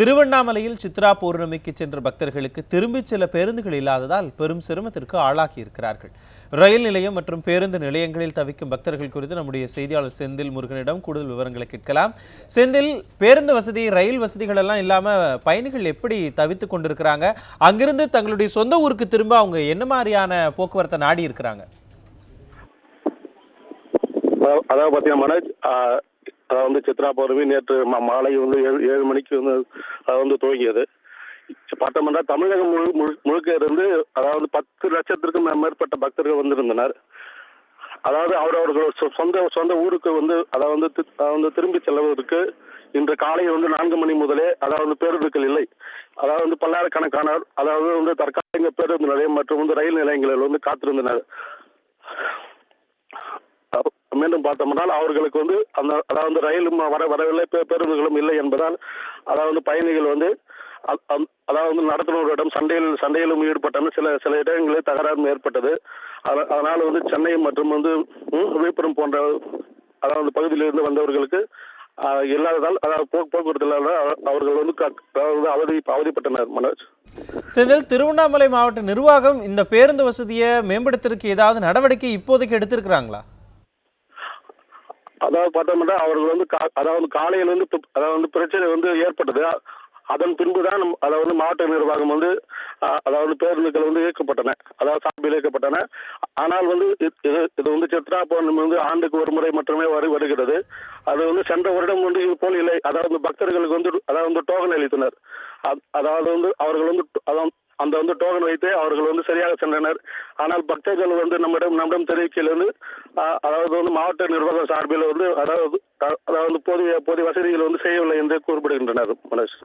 திருவண்ணாமலையில் சித்ரா பௌர்ணமிக்கு சென்ற பக்தர்களுக்கு திரும்பிச் செல்ல பேருந்துகள் இல்லாததால் பெரும் சிரமத்திற்கு ஆளாகி இருக்கிறார்கள் ரயில் நிலையம் மற்றும் பேருந்து நிலையங்களில் தவிக்கும் பக்தர்கள் குறித்து நம்முடைய செய்தியாளர் செந்தில் முருகனிடம் கூடுதல் விவரங்களை கேட்கலாம். செந்தில் பேருந்து வசதி ரயில் வசதிகள் எல்லாம் இல்லாம பயணிகள் எப்படி தவித்துக் கொண்டிருக்கிறாங்க? அங்கிருந்து தங்களுடைய சொந்த ஊருக்கு திரும்ப அவங்க என்ன மாதிரியான போக்குவரத்தை நாடி இருக்கிறாங்க அதாவது அதாவது பார்த்தீங்கன்னா மனோஜ் அது அதாவது வந்து சித்ரா பௌர்ணமி நேற்று மாலை வந்து ஏழு ஏழு மணிக்கு வந்து அது வந்து துவங்கியது. பார்த்தோம்னா தமிழகம் முழு முழுக்க இருந்து அதாவது பத்து லட்சத்திற்கும் மேற்பட்ட பக்தர்கள் வந்திருந்தனர். அதாவது அவரவர்கள் சொ- சொந்த சொந்த ஊருக்கு வந்து அதாவது வந்து வந்து திரும்பி செல்வதற்கு இன்று காலை வந்து நான்கு மணி முதலே அதாவது பேருந்துகள் இல்லை. அதாவது வந்து பல்லாயிரக்கணக்கானோர் அதாவது வந்து தற்காலிக பேருந்து நிலையம் மற்றும் வந்து ரயில் நிலையங்களில் வந்து காத்திருந்தனர். மீண்டும் பார்த்தோம்னால் அவர்களுக்கு வந்து அந்த அதாவது ரயிலும் வர வரவில்லை பேருந்துகளும் இல்லை என்பதால் அதாவது பயணிகள் வந்து அதாவது நடத்துனரிடம் சண்டையில் சண்டையிலும் ஈடுபட்டனர். சில சில இடங்களில் தகராறும் ஏற்பட்டது. அதனால் வந்து சென்னை மற்றும் வந்து விழுப்புரம் போன்ற அதாவது பகுதியிலிருந்து வந்தவர்களுக்கு இல்லாததால் அதாவது போக்குவரத்து அவர்கள் வந்து அதாவது அவதி அவதிப்பட்டனர் மனோஜ். செந்தில் திருவண்ணாமலை மாவட்ட நிர்வாகம் இந்த பேருந்து வசதியை மேம்படுத்துறதுக்கு ஏதாவது நடவடிக்கை இப்போதைக்கு எடுத்திருக்கிறாங்களா? அதாவது பார்த்தோம்னா அவர்கள் வந்து கா- அதாவது காலையில இருந்து அதாவது வந்து பிரச்சனை வந்து ஏற்பட்டது. அதன் பின்பு தான் நம்- அதாவது மாவட்ட நிர்வாகம் வந்து அதாவது பேருந்துகள் வந்து இயக்கப்பட்டன. அதாவது சார்பில் இயக்கப்பட்டன. ஆனால் வந்து இது இது- வந்து சித்ரா பௌர்ணமி வந்து ஆண்டுக்கு ஒரு முறை மட்டுமே வரு வருகிறது. அது வந்து சென்ற வருடம் வந்து இது போல் இல்லை. அதாவது பக்தர்களுக்கு வந்து அதாவது வந்து டோக்கன் அளித்தனர். அ- அதாவது வந்து அவர்கள் வந்து அதாவது அந்த வந்து டோக்கன் வைத்து அவர்கள் வந்து சரியாக சென்றனர். ஆனால் பக்தர்கள் வந்து நம்மிடம் நம்மிடம் தெரிவிக்கையில் அதாவது வந்து மாவட்ட நிர்வாகம் சார்பில் வந்து அதாவது அதாவது போதிய போதிய வசதிகள் வந்து செய்யவில்லை என்று கூறப்படுகின்றனர் மனோஜ்.